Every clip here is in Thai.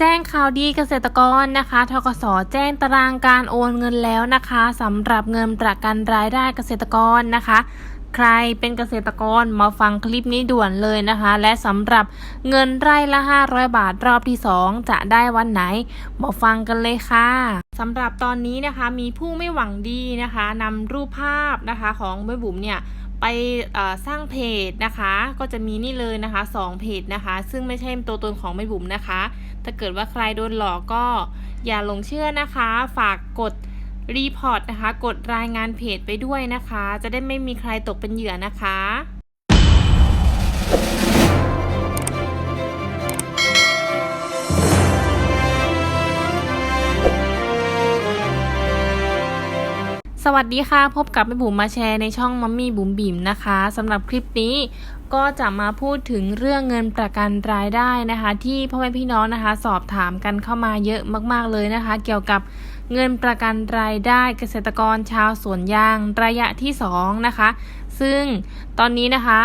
แจ้งข่าวดีเกษตรกรนะคะทกสแจ้งตารางการโอนเงินแล้วนะคะสำหรับเงินประกันรายได้เกษตรกรนะคะ ใครเป็นเกษตรกรมาฟังคลิปนี้ด่วนเลยนะคะ และสำหรับเงินไร่ละ 500 บาทรอบที่ 2 จะได้วันไหน มาฟังกันเลยค่ะสำหรับตอนนี้นะคะมีผู้ไม่หวังดีนะคะนำรูปภาพนะคะของแม่บุ๋มเนี่ย ไปสร้างเพจนะคะ ก็จะมีนี่เลยนะคะ2เพจนะคะ ซึ่งไม่ใช่ตัวตนของแม่บุ๋มนะคะ ถ้าเกิดว่าใครโดนหลอกก็อย่าหลงเชื่อนะคะ ฝากกดรีพอร์ตนะคะ กดรายงานเพจไปด้วยนะคะ จะได้ไม่มีใครตกเป็นเหยื่อนะคะ สวัสดีค่ะ พบกับแม่บุ๋มมาแชร์ในช่องมัมมี่บุ๋มบิ๋มนะคะสำหรับคลิปนี้ก็จะมาพูดถึงเรื่องเงินประกันรายได้นะคะ ที่พ่อแม่พี่น้องนะคะ สอบถามกันเข้ามาเยอะมาก ๆเลยนะคะ เกี่ยวกับเงินประกันรายได้เกษตรกรชาวสวนยางระยะที่ 2 นะคะ ซึ่งตอนนี้นะคะ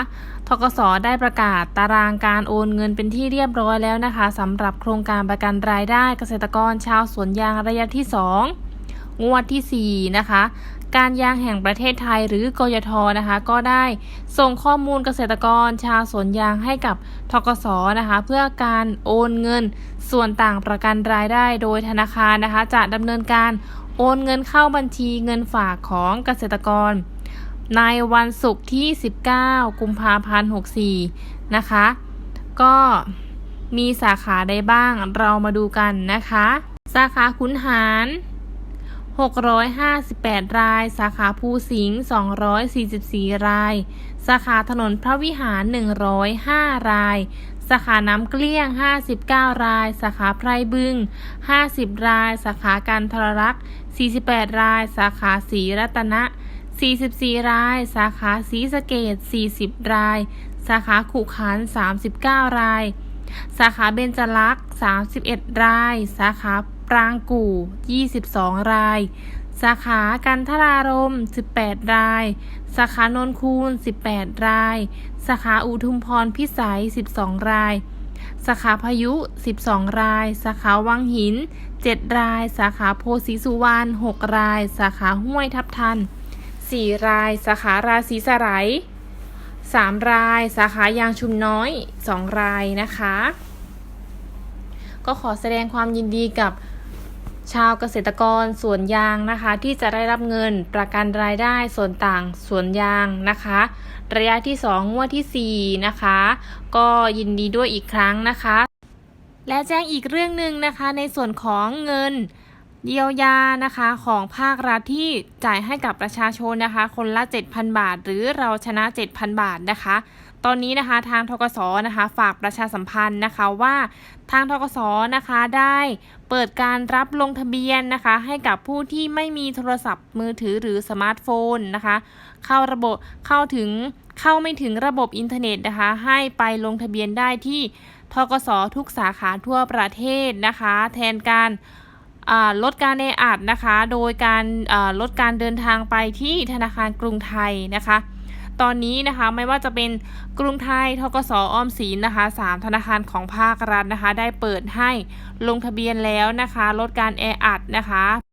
ทกสได้ประกาศตารางการโอนเงินเป็นที่เรียบร้อยแล้วนะคะสำหรับโครงการประกันรายได้เกษตรกรชาวสวนยางระยะที่ 2 งวดที่ 4 นะคะ การยางแห่งประเทศไทยหรือกยทนะคะ ก็ได้ส่งข้อมูลเกษตรกรชาวสวนยางให้กับทกสนะคะ เพื่อการโอนเงินส่วนต่างประกันรายได้โดยธนาคารนะคะ จะดำเนินการโอนเงินเข้าบัญชีเงินฝากของเกษตรกร ในวันศุกร์ที่ 19 กุมภาพันธ์ 64 นะคะ ก็มีสาขาใดบ้างเรามาดูกันนะคะ สาขาขุนหาร 658 ราย สาขาภูสิงห์244 ราย สาขาถนนพระวิหาร 105 ราย สาขาน้ำเกลี้ยง 59 ราย สาขาไพรบึง 50 ราย สาขาการทรรักษ์48 ราย สาขาศรีรัตนะ 44 ราย สาขาศรีสะเกด40 ราย สาขาขุขัน 39 ราย สาขาเบญจลักษ์31 ราย สาขาปรางกู่ 22 ราย สาขากันทรารม 18 ราย สาขานนคูน 18 ราย สาขาอุทุมพรพิสัย 12 ราย สาขาพายุ 12 ราย สาขาวังหิน 7 ราย สาขาโพธิสุวรรณ 6 ราย สาขาห้วยทับทัน 4 ราย สาขาราศีสไล 3 ราย สาขายางชุมน้อย 2 รายนะคะ ก็ขอแสดงความยินดีกับชาวเกษตรกรสวนยางนะคะ ที่จะได้รับเงินประกันรายได้ส่วนต่างสวนยางนะคะ ระยะที่ 2 งวดที่ 4 นะคะ ก็ยินดีด้วยอีกครั้งนะคะ และแจ้งอีกเรื่องหนึ่งนะคะ ในส่วนของเงิน เยียวยานะคะของภาครัฐที่จ่ายให้กับประชาชนนะคะ คนละ 7,000 บาท หรือเราชนะ 7,000 บาทนะคะ ตอนนี้นะคะทางทกสนะคะฝากประชาสัมพันธ์นะคะว่าทางทกสนะคะได้เปิดการรับลงทะเบียนนะคะ ให้กับผู้ที่ไม่มีโทรศัพท์มือถือหรือสมาร์ทโฟนนะคะ เข้าระบบเข้าถึงเข้าไม่ถึงระบบอินเทอร์เน็ตนะคะ ให้ไปลงทะเบียนได้ที่ทกสทุกสาขาทั่วประเทศนะคะ แทนการ ลดการแออัดนะคะ โดยการลดการเดินทางไปที่ธนาคารกรุงไทยนะคะ ตอนนี้นะคะไม่ว่าจะเป็นกรุงไทยทกสออมสินนะคะสามธนาคารของภาครัฐนะคะ ได้เปิดให้ลงทะเบียนแล้วนะคะ ลดการแออัดนะคะ